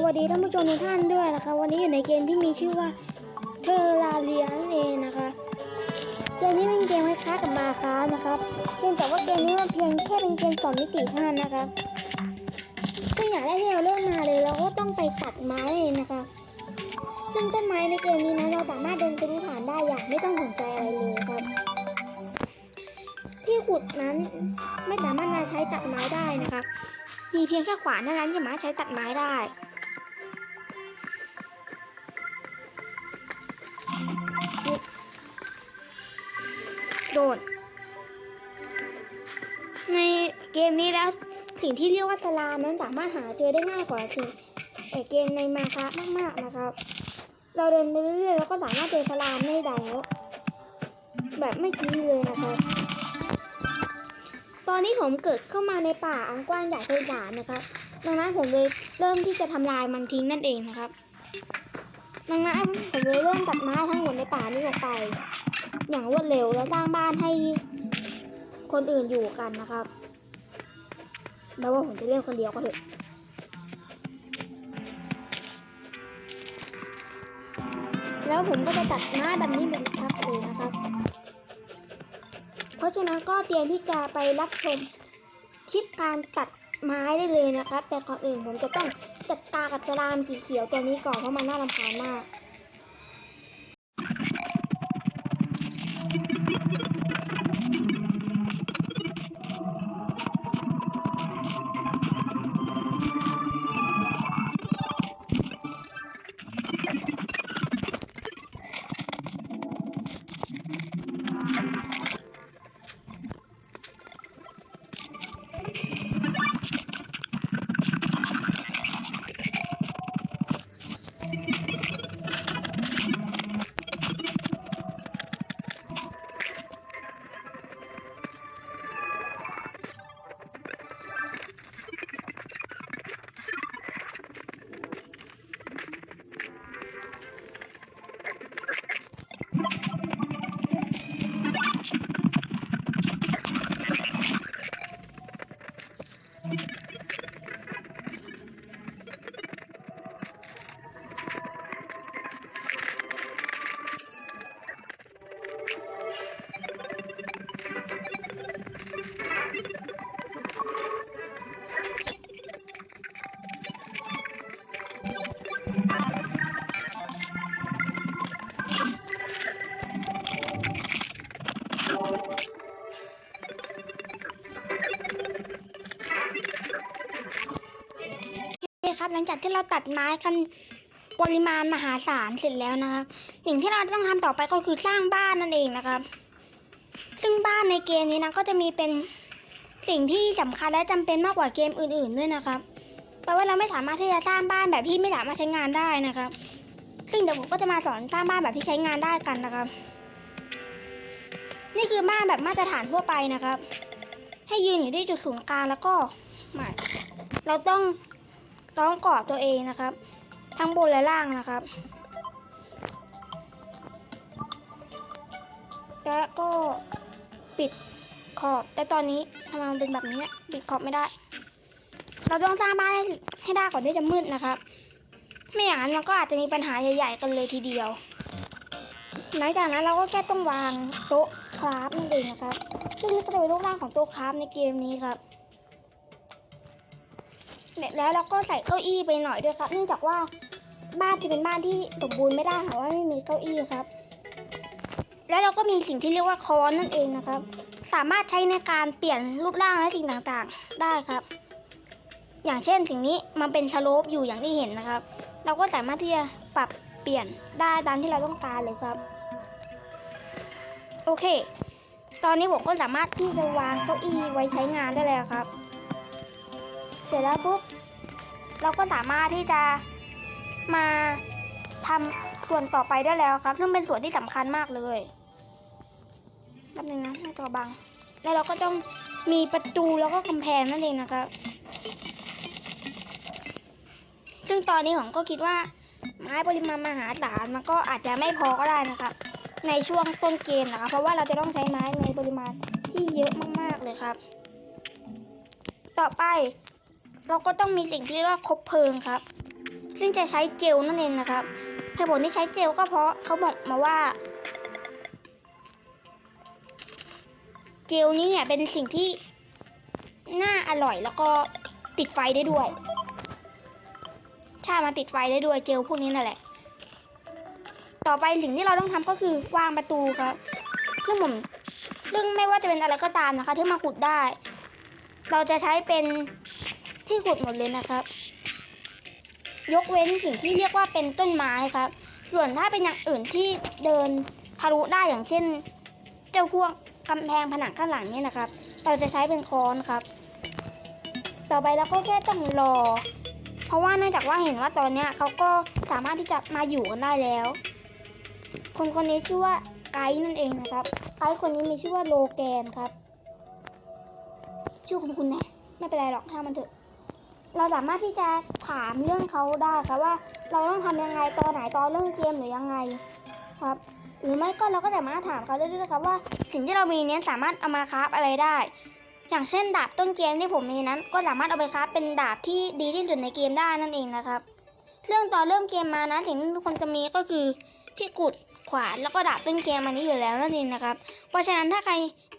สวัสดีท่านผู้ชมทุกท่านด้วยนะคะ วันนี้อยู่ในเกมที่มีชื่อว่าเทอร์ราเรียนั่นเองนะคะเกมนี้เป็นเกมคล้ายๆกับมาค้านะครับเพียงแต่ว่าเกมนี้มันเพียงแค่เป็นเกมสองมิติเท่านั้นนะครับซึ่งอย่างแรกที่เราเริ่มมาเลยเราก็ต้องไปตัดไม้เองนะคะ ซึ่งต้นไม้ในเกมนี้นะเราสามารถเดินไปดูผ่านได้อย่างไม่ต้องสนใจอะไรเลยครับ ที่ขุดนั้นไม่สามารถมาใช้ตัดไม้ได้นะคะมีเพียงแค่ขวานเท่านั้นที่สามารถใช้ตัดไม้ได้ โดด ในเกมนี้แล้วสิ่งที่เรียกว่าสลามนั้นสามารถหาเจอได้ง่ายกว่าสิ่งเอ่อเกมในมาคะมากๆนะครับ เราเดินไปเรื่อยๆแล้วก็สามารถเจอสลามได้แล้วแบบไม่กี้เลยนะครับ ตอนนี้ผมเกิดเข้ามาในป่าอันกว้างใหญ่ไพศาลนะครับ ดังนั้นผมเลยเริ่มที่จะทำลายมันทิ้งนั่นเองนะครับ ดังนั้นผมเลยเริ่มตัดไม้ทั้งหมดในป่านี้ออกไป อย่างรวดเร็วและสร้างบ้านให้คนอื่นอยู่กันนะครับแม้ว่าผมจะเล่นคนเดียวก็เถอะแล้วผมก็จะตัดไม้แบบนี้เป็นทับเลยนะครับ เพราะฉะนั้นก็เตรียมที่จะไปรับชมคลิปการตัดไม้ได้เลยนะครับ แต่ก่อนอื่นผมจะต้องจัดการกับสลามสีเขียวตัวนี้ก่อนเพราะมันน่ารำคาญมาก หลังจากที่เราตัดไม้กันปริมาณมหาศาลเสร็จแล้วนะครับ สิ่งที่เราต้องทำต่อไปก็คือสร้างบ้านนั่นเองนะครับ ซึ่งบ้านในเกมนี้นะก็จะมีเป็นสิ่งที่สำคัญและจำเป็นมากกว่าเกมอื่น ๆด้วยนะครับแปลว่าเราไม่สามารถที่จะสร้างบ้านแบบที่ไม่สามารถใช้งานได้นะครับ ซึ่งเดี๋ยวผมก็จะมาสอนสร้างบ้านแบบที่ใช้งานได้กันนะครับ นี่คือบ้านแบบมาตรฐานทั่วไปนะครับ ให้ยืนอยู่ที่จุดศูนย์กลางแล้วก็มาเราต้อง ต้องกรอบตัวเองนะครับ ทั้งบนและล่างนะครับ และก็ปิดขอบ แต่ตอนนี้ทำไมมันเป็นแบบนี้ปิดขอบไม่ได้ เราต้องสร้างบ้านให้ให้ได้ก่อนที่จะมืดนะครับ ไม่อย่างนั้นมันก็อาจจะมีปัญหาใหญ่ๆกันเลยทีเดียวหลังจากนั้นเราก็แค่ต้องวางโต๊ะคราฟนั่นเองนะครับ ซึ่งนี่ก็จะเป็นรูปร่างของโต๊ะคราฟในเกมนี้ครับ แล้วเราก็ใส่เก้าอี้ไปหน่อยด้วยครับ เนื่องจากว่าบ้านจะเป็นบ้านที่สมบูรณ์ไม่ได้หากว่าไม่มีเก้าอี้ครับ แล้วเราก็มีสิ่งที่เรียกว่าค้อนนั่นเองนะครับ สามารถใช้ในการเปลี่ยนรูปร่างและสิ่งต่างๆได้ครับ อย่างเช่นสิ่งนี้มันเป็นสโลปอยู่อย่างที่เห็นนะครับ เราก็สามารถที่จะปรับเปลี่ยนได้ตามที่เราต้องการเลยครับ โอเค ตอนนี้ผมก็สามารถที่จะวางเก้าอี้ไว้ใช้งานได้แล้วครับ เสร็จแล้วปุ๊บเราก็สามารถที่จะมาทำส่วนต่อไปได้แล้วครับ ซึ่งเป็นส่วนที่สำคัญมากเลยแป๊บนึงนะหน้าจอบัง แล้วเราก็ต้องมีประตูแล้วก็กำแพงนั่นเองนะครับ ซึ่งตอนนี้ผมก็คิดว่าไม้ปริมาณมหาศาลมันก็อาจจะไม่พอก็ได้นะครับ ในช่วงต้นเกมนะคะเพราะว่าเราจะต้องใช้ไม้ในปริมาณที่เยอะมากๆเลยครับ ต่อไป เราก็ต้องมีสิ่งที่เรียกว่าคบเพลิงครับ ซึ่งจะใช้เจลนั่นเองนะครับเหตุผลที่ใช้เจลก็เพราะเขาบอกมาว่า เจลนี้เนี่ยเป็นสิ่งที่น่าอร่อยแล้วก็ติดไฟได้ด้วยใช่มันติดไฟได้ด้วยเจลพวกนี้นั่นแหละ ต่อไปสิ่งที่เราต้องทำก็คือวางประตูครับซึ่งผมซึ่งไม่ว่าจะเป็นอะไรก็ตามนะคะ ที่มาขุดได้ เราจะใช้เป็น ที่ขุดหมดเลยนะครับ ยกเว้นสิ่งที่เรียกว่าเป็นต้นไม้ครับ ส่วนถ้าเป็นอย่างอื่นที่เดินทะลุได้อย่างเช่น เจ้าพวกกำแพงผนังข้างหลังเนี่ยนะครับ เราจะใช้เป็นค้อนครับ ต่อไปเราก็แค่ต้องรอ เพราะว่าเนื่องจากว่าเห็นว่าตอนเนี้ยเขาก็สามารถที่จะมาอยู่กันได้แล้ว คนคนนี้ชื่อว่าไกด์นั่นเองนะครับ ไกด์คนนี้มีชื่อว่าโลแกนครับ ชื่อคุณคุณแน่ไม่เป็นไรหรอกถ้ามันเถอะ เราสามารถที่จะถามเรื่องเขาได้ครับว่าเราต้องทำยังไงตอนไหนตอนเรื่องเกมหรือยังไงครับ หรือไม่ก็เราก็สามารถถามเขาได้ด้วยครับว่าสิ่งที่เรามีเนี้ยสามารถเอามาคราฟอะไรได้ อย่างเช่นดาบต้นเกมที่ผมมีนั้น ก็สามารถเอาไปคราฟเป็นดาบที่ดีที่สุดในเกมได้นั่นเองนะครับเรื่องตอนเริ่มเกมมานะสิ่งที่ทุกคนจะมีก็คือที่กุดขวานแล้วก็ดาบต้นเกมอันนี้อยู่แล้วนั่นเองนะครับ เพราะฉะนั้นถ้าใคร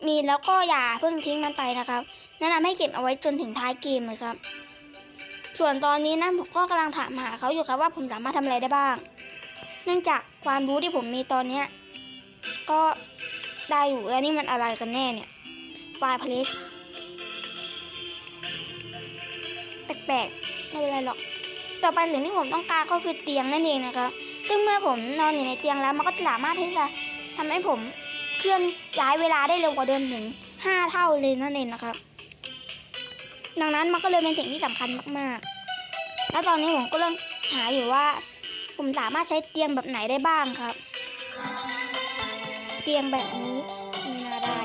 มีแล้วก็อย่าเพิ่งทิ้งมันไปนะครับแนะนำให้เก็บเอาไว้จนถึงท้ายเกมเลยครับ ส่วนตอนนี้นะผมก็กำลังถามหาเขาอยู่ครับว่าผมสามารถทำอะไรได้บ้าง เนื่องจากความรู้ที่ผมมีตอนเนี้ก็ได้อยู่แล้วนี่มันอะไรกันแน่เนี่ยไฟล์เพลสแปลกๆไม่เป็นไรหรอก ต่อไปสิ่งที่ผมต้องการก็คือเตียงนั่นเองนะครับ ซึ่งเมื่อผมนอนอยู่ในเตียงแล้วมันก็สามารถที่จะทำให้ผมเคลื่อนย้ายเวลาได้เร็วกว่าเดิมถึง5เท่าเลยนั่นเองนะครับ ดังนั้นมันก็เลยเป็นสิ่งที่สำคัญมากๆ แล้วตอนนี้ผมก็เริ่มหาอยู่ว่า ผมสามารถใช้เตียงแบบไหนได้บ้างครับ เตียงแบบนี้ไม่น่าได้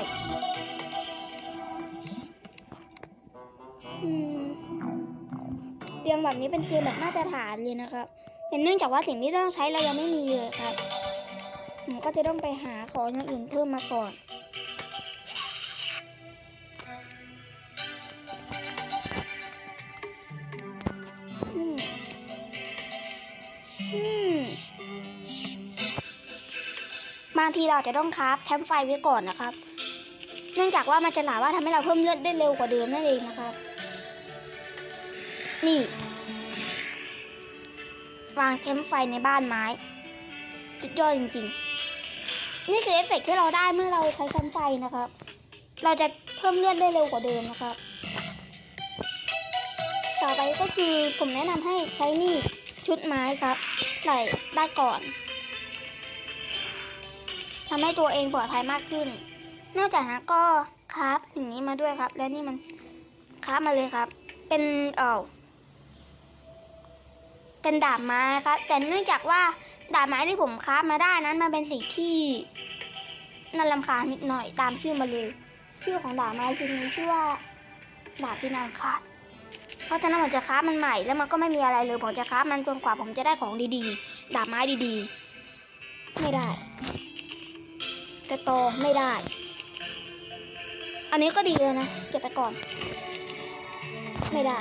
เตียงแบบนี้เป็นเตียงแบบมาตรฐานเลยนะครับแต่เนื่องจากว่าสิ่งที่ต้องใช้เรายังไม่มีเลยครับผมก็จะต้องไปหาของอย่างอื่นเพิ่มมาก่อนางทีเราจะต้องคราฟแคมป์ไฟไว้ก่อนนะครับ เนื่องจากว่ามันจะสามารถทำให้เราเพิ่มเลือดได้เร็วกว่าเดิมนั่นเองนะครับ นี่ วางแคมป์ไฟในบ้านไม้สุดยอดจริง ๆ นี่คือเอฟเฟกต์ที่เราได้เมื่อเราใช้แคมป์ไฟนะครับ เราจะเพิ่มเลือดได้เร็วกว่าเดิมนะครับ ต่อไปก็คือผมแนะนำให้ใช้นี่ชุดไม้ครับ ใส่ได้ก่อน ทำให้ตัวเองปลอดภัยมากขึ้น นอกจากนั้นก็คราฟสิ่งนี้มาด้วยครับ และนี่มันคราฟมาเลยครับ เป็นเอ่อเป็นดาบไม้ครับ แต่เนื่องจากว่าดาบไม้ที่ผมคราฟมาได้นั้นมันเป็นสิ่งที่น่ารำคาญนิดหน่อยตามชื่อมาเลย ชื่อของดาบไม้ชิ้นนี้ชื่อว่าดาบที่น่ารำคาญเพราะฉะนั้นผมจะคราฟมันใหม่แล้วมันก็ไม่มีอะไรเลยผมจะคราฟมันจนกว่าผมจะได้ของดีๆ ดาบไม้ดีๆ ไม่ได้ กระตอไม่ได้ อันนี้ก็ดีเลยนะเก็บไปก่อน ไม่ได้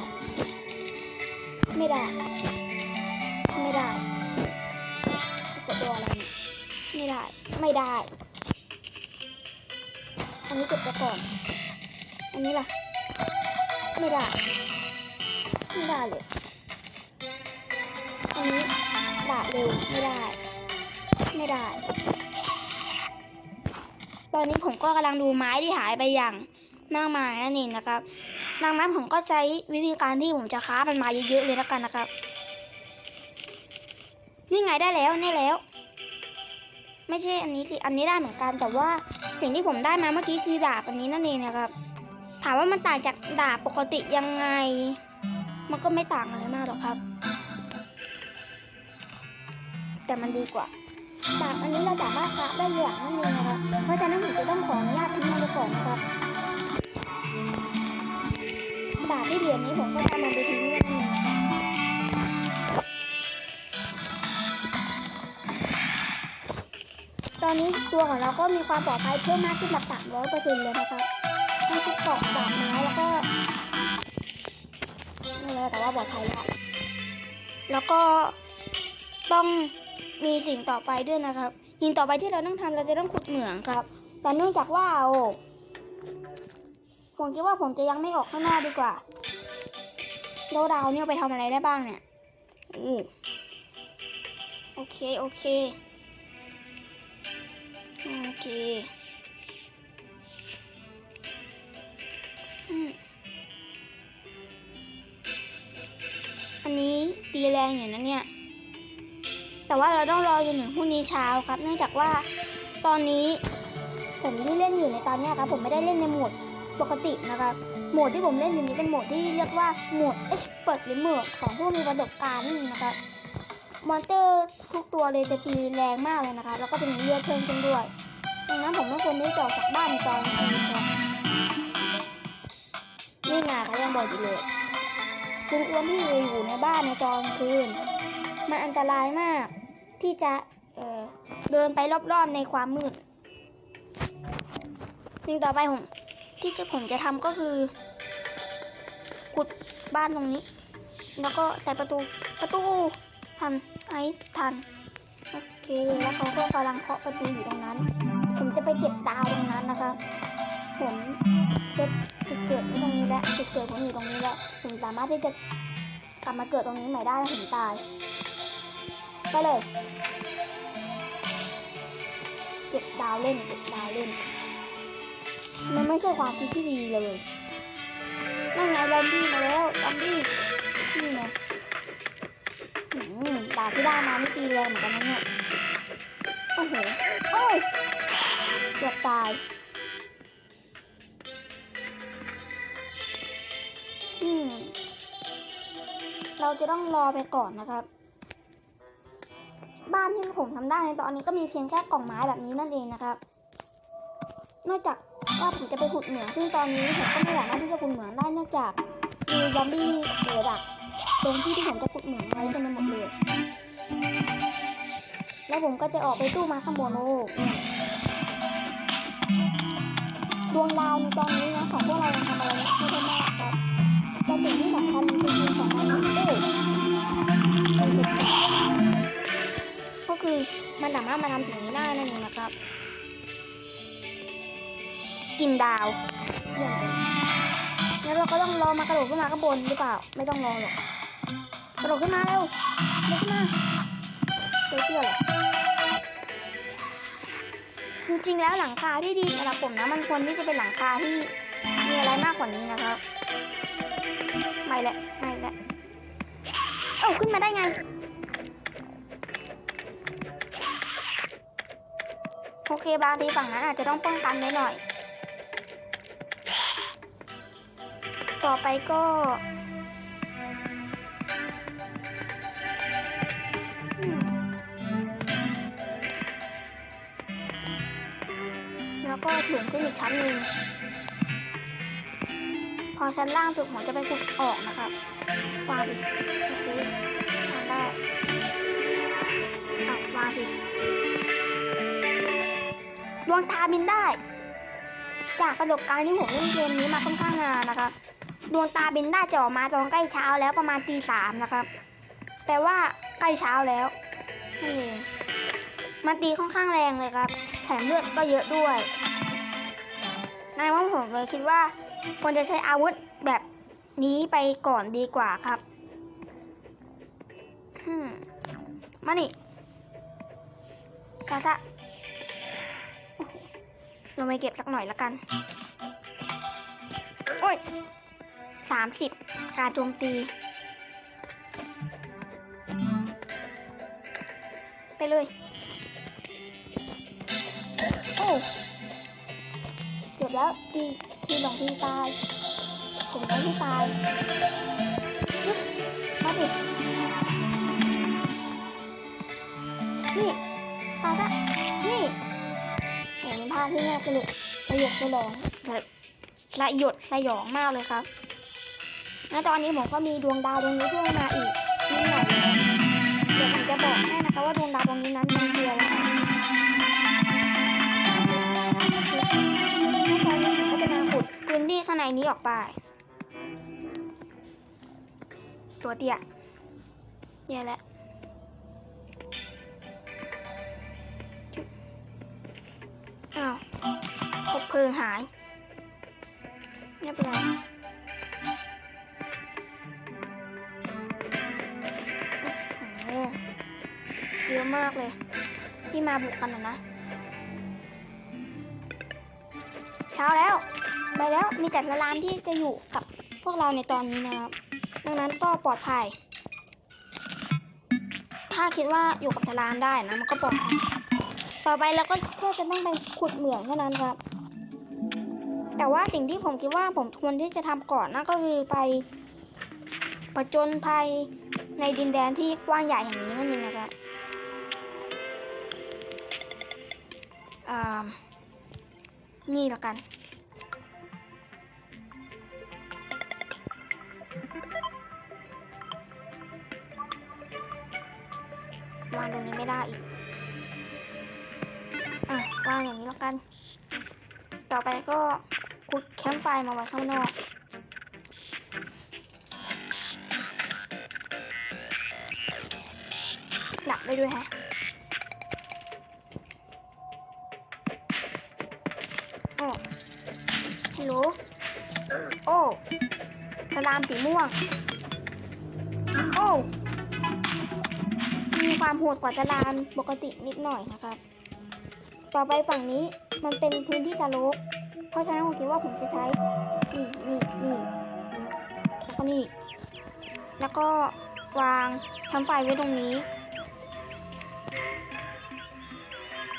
ไม่ได้ ไม่ได้กดตัวอะไรไม่ได้ ไม่ได้ อันนี้เก็บไปก่อน อันนี้ล่ะ ไม่ได้ ไม่ได้เลย อันนี้ดาบเร็วไม่ได้ ไม่ได้ ตอนนี้ผมก็กำลังดูไม้ที่หายไปอย่างมากมายนั่นเองนะครับ ดังนั้นผมก็ใช้วิธีการที่ผมจะค้ามันมาเยอะๆเลยแล้วกันนะครับ นี่ไงได้แล้วนี่แล้ว ไม่ใช่อันนี้สิ อันนี้ได้เหมือนกัน แต่ว่าสิ่งที่ผมได้มาเมื่อกี้คือดาบอันนี้นั่นเองนะครับ ถามว่ามันต่างจากดาบปกติยังไง มันก็ไม่ต่างอะไรมากหรอกครับ แต่มันดีกว่า ดาบอันนี้เราสามารถคราได้หลังนั่นเองนะครับ เพราะฉะนั้นผมจะต้องขออนุญาตทิ้งมันไปก่อนนะครับ ดาบที่เหลือนี้ผมก็ทำมันไปทิ้งไว้นั่นเองตอนนี้ตัวของเราก็มีความปลอดภัยเพิ่มมากขึ้นแบบ300เปอร์เซ็นต์เลยนะครับทั้งชุดเกาะดาบไม้แล้วก็นี่เลยแต่ว่าปลอดภัยแล้ว แล้วก็ต้อง มีสิ่งต่อไปด้วยนะครับสิ่งต่อไปที่เราต้องทำเราจะต้องขุดเหมืองครับ แต่เนื่องจากว่าโอ้ผมคิดว่าผมจะยังไม่ออกข้างนอกดีกว่าโลดาวเนี่ยไปทำอะไรได้บ้างเนี่ยอือโอเคโอเคโอเคอันนี้ตีแรงอยู่นะเนี่ย แต่ว่าเราต้องรอจนถึงพรุ่งนี้เช้าครับ เนื่องจากว่าตอนนี้ผมที่เล่นอยู่ในตอนนี้ครับผมไม่ได้เล่นในโหมดปกตินะครับโหมดที่ผมเล่นอยู่นี้เป็นโหมดที่เรียกว่าโหมด Expert หรือโหมดของผู้มีประสบการณ์นะครับมอนเตอร์ทุกตัวเลยจะตีแรงมากเลยนะคะแล้วก็จะมีเลือดเพิ่มขึ้นด้วยดังนั้นผมไม่ควรที่จะออกจากบ้านในตอนกลางคืนครับนี่นาเขายังบอกอยู่เลยคุณควรที่จะอยู่ในบ้านในตอนคืน มันอันตรายมาก ที่จะเดินไปรอบๆในความมืดสิ่งต่อไปผมที่จะผมจะทำก็คือขุดบ้านตรงนี้ แล้วก็ใส่ประตูประตูทันไอ้ทันโอเคแล้วเขาก็กำลังเคาะประตูอยู่ตรงนั้น ผมจะไปเก็บดาวตรงนั้นนะครับผมเซตจุดเกิดไว้ตรงนี้แล้วจุดเกิดผมอยู่ตรงนี้แล้วผมสามารถที่จะกลับมาเกิดตรงนี้ใหม่ได้ถ้าผมตาย ก็เลย เก็บดาวเล่น เก็บดาวเล่น มันไม่ใช่ความคิดที่ดีเลย นั่นไงลอมบี้มาแล้วลอมบี้นี่ไงอืมดาบที่ได้มานี่ตีแรงเหมือนกันนะเนี่ย โอ้โหโอ้ยเกือบตายอืมเราจะต้องรอไปก่อนนะครับ บ้านที่ผมทำได้ในตอนนี้ก็มีเพียงแค่กล่องไม้แบบนี้นั่นเองนะครับ นอกจากว่าผมจะไปขุดเหมืองซึ่งตอนนี้ผมก็ไม่สามารถที่จะขุดเหมืองได้เนื่องจากมีซอมบี้เกิดดักตรงที่ที่ผมจะขุดเหมืองไว้เต็มไปหมดเลย แล้วผมก็จะออกไปตู้มาข้างบนโอ้เนี่ยดวงดาวในตอนนี้นะของพวกเรายังทำอะไรไม่ได้มากครับแต่สิ่งที่สำคัญจริงๆของมันนะโอ้ คือมันสามารถมาทำสิ่งนี้ได้นั่นเองนะครับ กินดาวเยี่ยมเลยงั้นเราก็ต้องรอมากระโดดขึ้นมาข้างบนหรือเปล่า ไม่ต้องรอหรอกกระโดดขึ้นมาเร็วเร็วขึ้นมาเตี้ยเตี้ยเลยจริงๆแล้วหลังคาที่ดีสำหรับผมนะมันควรที่จะเป็นหลังคาที่มีอะไรมากกว่านี้นะครับ ไม่แหละไม่แหละเอ้าขึ้นมาได้ไง โอเคบางทีฝั่งนั้นอาจจะต้องป้องกันไว้หน่อย ต่อไปก็แล้วก็ถุงขึ้นอีกชั้นหนึ่ง พอชั้นล่างสุดผมจะไปขุดออกนะครับ วางสิโอเควาได้อะวางสิ ดวงตาบินได้ จากประสบการณ์ที่ผมเล่นเกมนี้มาค่อนข้างนานนะครับ ดวงตาบินได้จะออกมาตอนใกล้เช้าแล้วประมาณตีสามนะครับแปลว่าใกล้เช้าแล้วนั่นเองมันตีค่อนข้างแรงเลยครับ แถมเลือดก็เยอะด้วยนายว่าผมเลยคิดว่าควรจะใช้อาวุธแบบนี้ไปก่อนดีกว่าครับฮึมมานี่กาซะ เราไปเก็บสักหน่อยละกัน โอ้ยสามสิบการโจมตี ไปเลย โอ้เกือบแล้วทีทีหลงทีตายผมได้ที่ตายยึบมาสินี่ตายซะ โอ้เป็นภาพที่น่าสนุกสยดสยองแบบสยดสยองมากเลยครับและตอนนี้ผมก็มีดวงดาวดวงนี้เพิ่มมาอีกนิดหน่อยเดี๋ยวผมจะบอกให้นะคะว่าดวงดาวดวงนี้นั้นมันคืออะไรแล้วตอนนี้ผมก็จะมาขุดพื้นที่ข้างในนี้ออกไป ตัวเตี้ยแย่แล้ว อ้าวคบเพลิงหายไม่เป็นไรโอ้เยอะมากเลย ที่มาบุกกันนะนะเช้าแล้ว ไปแล้วมีแต่สลามที่จะอยู่กับพวกเราในตอนนี้นะครับ ดังนั้นก็ปลอดภัย ถ้าคิดว่าอยู่กับสลามได้นะ มันก็ปลอดภัย ต่อไปเราก็แค่จะต้องไปขุดเหมืองเท่านั้นครับ แต่ว่าสิ่งที่ผมคิดว่าผมควรที่จะทำก่อนนั่นก็คือไปประจนภัยในดินแดนที่กว้างใหญ่แห่งนี้นั่นเองนะครับอ่านี่ละกัน แคมาไว้ข้างนอกหลับได้ด้วยแฮะโอ้ฮัลโหลโอ้สลามสีม่วง โอ้มีความโหดกว่าสลามปกตินิดหน่อยนะครับ ต่อไปฝั่งนี้มันเป็นพื้นที่สโลป เพราะฉะนั้นผมคิดว่าผมจะใช้ นี่นี่นี่แล้วก็นี่ แล้วก็วางทำไฟไว้ตรงนี้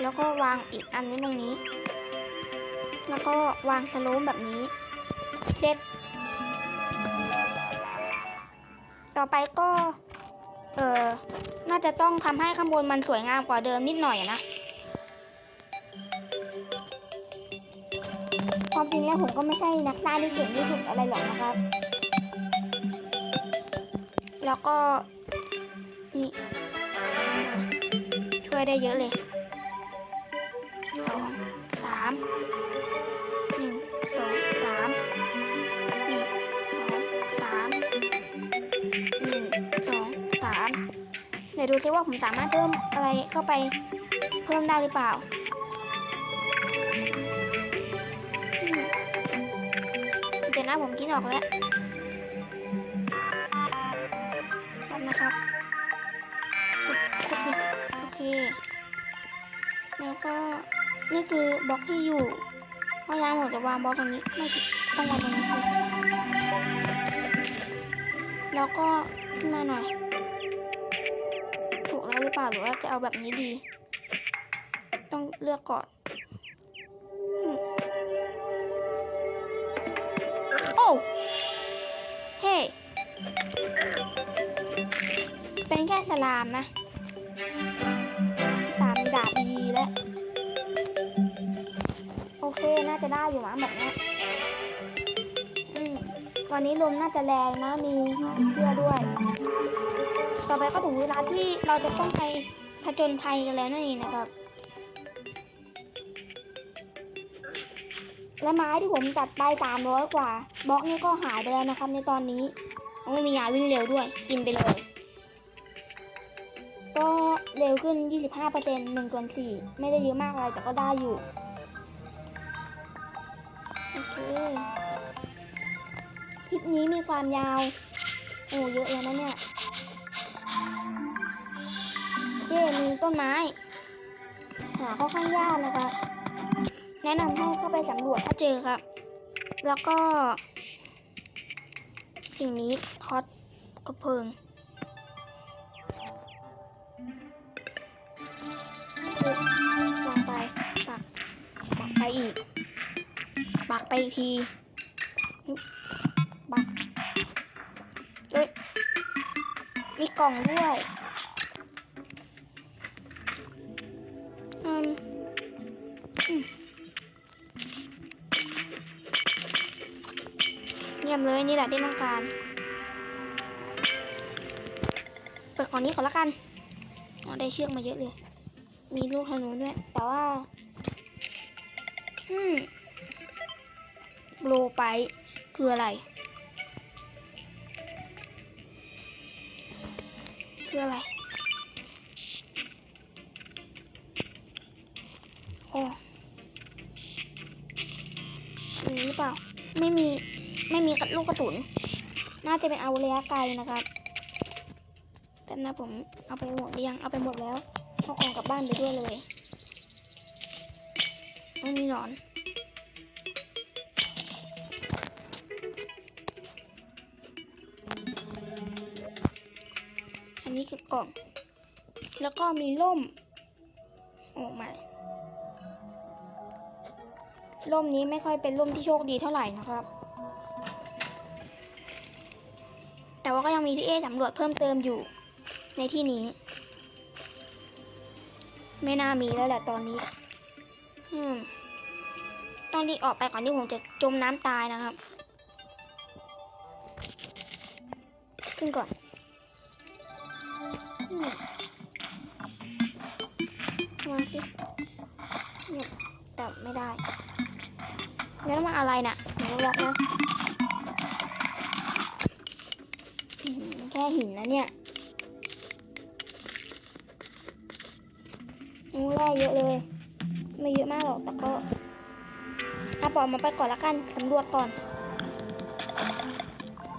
แล้วก็วางอีกอันไว้ตรงนี้ แล้วก็วางสโลปแบบนี้เสร็จต่อไปก็ เออน่าจะต้องทำให้ข้างบนมันสวยงามกว่าเดิมนิดหน่อยนะ ความจริงแล้วผมก็ไม่ใช่นักสร้างที่เก่งที่สุดอะไรหรอกนะครับ แล้วก็นี่ช่วยได้เยอะเลยสองสามหนึ่งสองสามหนึ่งสองสามหนึ่งสองสามเดี๋ยวดูซิว่าผมสามารถเพิ่มอะไรเข้าไปเพิ่มได้หรือเปล่า เดี๋ยวนะผมคิดออกแล้วแป๊บนะครับกดกดสิโอเค แล้วก็นี่คือบล็อกที่อยู่เพราะฉะนั้นผมจะวางบล็อกตรงนี้ไม่ผิดต้องวางตรงนี้แล้วก็ขึ้นมาหน่อย ถูกแล้วหรือเปล่าหรือว่าจะเอาแบบนี้ดี ต้องเลือกก่อน เฮ้ เป็นแค่สลามนะ สามดาบดีแล้ว โอเค น่าจะได้อยู่มั้งแบบนี้วันนี้ลมน่าจะแรงนะ มีผีเสื้อด้วย ต่อไปก็ถึงเวลาที่เราจะต้องไปผจญภัยกันแล้วนั่นเองนะครับ และไม้ที่ผมตัดไป300กว่าบล็อกนี่ก็หายไปแล้วนะครับ ในตอนนี้ไม่มียาวิ่งเร็วด้วย กินไปเลย ก็เร็วขึ้น 25% 1ส่วน4ไม่ได้เยอะมากอะไรแต่ก็ได้อยู่ โอเค คลิปนี้มีความยาว โอ้เยอะแล้วนะเนี่ยเย่มีต้นไม้ หาค่อนข้างยากนะคะ แนะนำให้เข้าไปสำรวจถ้าเจอครับ แล้วก็ สิ่งนี้ทอดกระเพิงวางไปปักปักไปอีก ปักไปอีกทีปักเอ้ยมีกล่องด้วยอืม ยมเลยนี่แหละที่ต้องการ เปิดกล่องนี้ก่อนละกันอ๋อได้เชือกมาเยอะเลย มีลูกธนูด้วย แต่ว่าอืมโลไปคืออะไร คืออะไร น่าจะเป็นอาวุธระยะไกลนะครับแต่นะผมเอาไปหมดหรือยังเอาไปหมดแล้วเอาของกลับบ้านไปด้วยเลยไม่มีหนอนอันนี้คือกล่อง แล้วก็มีร่มโออกมาร่มนี้ไม่ค่อยเป็นร่มที่โชคดีเท่าไหร่นะครับ ก็ยังมีที่เอสำรวจเพิ่มเติมอยู่ ในที่นี้ ไม่น่ามีแล้วแหละตอนนี้ต้องรีบออกไปก่อนที่ผมจะจมน้ำตายนะครับ ขึ้นก่อนมาสิเนี่ยแต่ไม่ได้ แล้วมันอะไรน่ะหนูล็อกนะ แค่หินนะเนี่ยงูแร่เยอะเลย ไม่เยอะมากหรอกแต่ก็ถ้าปล่อยมันไปก่อนละกันสำรวจก่อน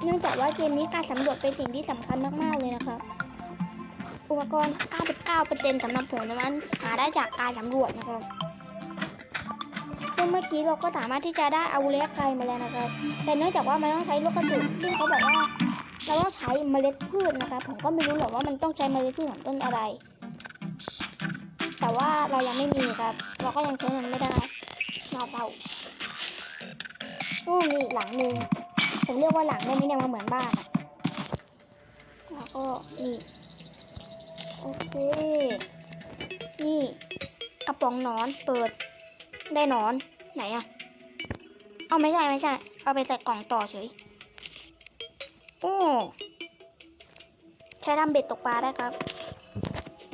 เนื่องจากว่าเกมนี้การสำรวจเป็นสิ่งที่สำคัญมากๆเลยนะครับอุปกรณ์ 99%สำหรับผมนะมันหาได้จากการสำรวจนะครับซึ่งเมื่อกี้เราก็สามารถที่จะได้อาวุธระยะไกลมาแล้วนะครับ แต่เนื่องจากว่ามันต้องใช้ลูกกระสุนซึ่งเขาบอกว่า เราต้องใช้เมล็ดพืชนะครับผมก็ไม่รู้หรอกว่ามันต้องใช้เมล็ดพืชของต้นอะไร แต่ว่าเรายังไม่มีครับ เราก็ยังใช้มันไม่ได้น่าเศร้าโอ้มีหลังหนึ่งผมเรียกว่าหลังได้ไหมเนี่ยมันเหมือนบ้านอะแล้วก็นี่โอเค นี่กระป๋องนอนเปิดได้นอนไหนอะเอาไม่ใช่ไม่ใช่ เอาไปใส่กล่องต่อเฉย โอ้ใช้ทำเบ็ดตกปลาได้ครับ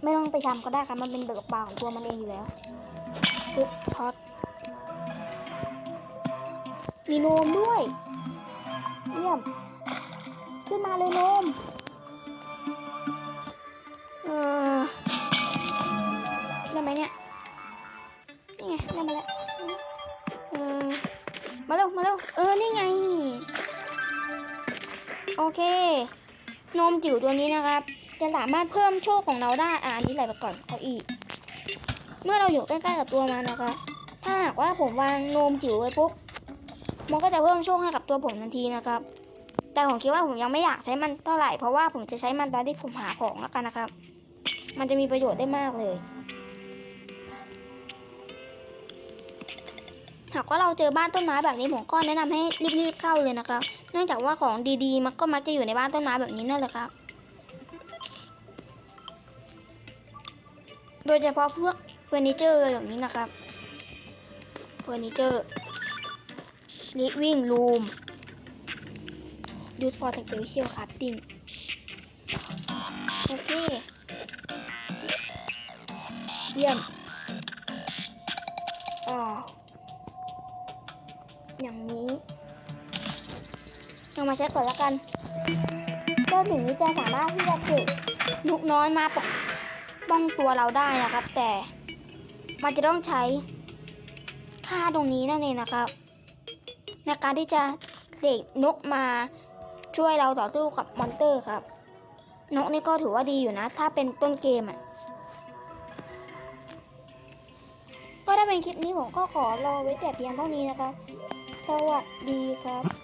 ไม่ต้องไปทำก็ได้ครับ มันเป็นเบ็ดตกปลาของตัวมันเองอยู่แล้วปุ๊บทอดมีโนมด้วย เยี่ยม ขึ้นมาเลยโนม เออได้ไหมเนี่ย นี่ไงได้มาแล้ว เออ มาเร็ว มาเร็ว เออ นี่ไง โอเค นมจิ๋วตัวนี้นะครับ จะสามารถเพิ่มโชคของเราได้อ่าอันนี้ใส่ไปก่อนเอาอีก เมื่อเราอยู่ใกล้ๆกับตัวมันนะคะ ถ้าหากว่าผมวางนมจิ๋วไว้ปุ๊บ มันก็จะเพิ่มโชคให้กับตัวผมทันทีนะครับ แต่ผมคิดว่าผมยังไม่อยากใช้มันเท่าไหร่ เพราะว่าผมจะใช้มันตอนที่ผมหาของแล้วกันนะครับ มันจะมีประโยชน์ได้มากเลย หากว่าเราเจอบ้านต้นไม้แบบนี้ผมก็แนะนำให้รีบๆเข้าเลยนะครับ เนื่องจากว่าของดีๆ มันก็มักจะอยู่ในบ้านต้นไม้แบบนี้นั่นแหละครับ โดยเฉพาะพวกเฟอร์นิเจอร์แบบนี้นะครับ เฟอร์นิเจอร์ living room use for special crafting โอเค เยี่ยม มาใช้ก่อนแล้วกัน เจ้าสิ่งนี้จะสามารถที่จะเสกลูกน้อยมาปกป้องตัวเราได้นะครับ แต่มันจะต้องใช้ค่าตรงนี้นั่นเองนะครับ ในการที่จะเสกนกมาช่วยเราต่อสู้กับมอนเตอร์ครับ นกนี่ก็ถือว่าดีอยู่นะ ถ้าเป็นต้นเกมอะก็ถ้าเป็นคลิปนี้ผมก็ขอรอไว้แต่เพียงเท่านี้นะคะ สวัสดีครับ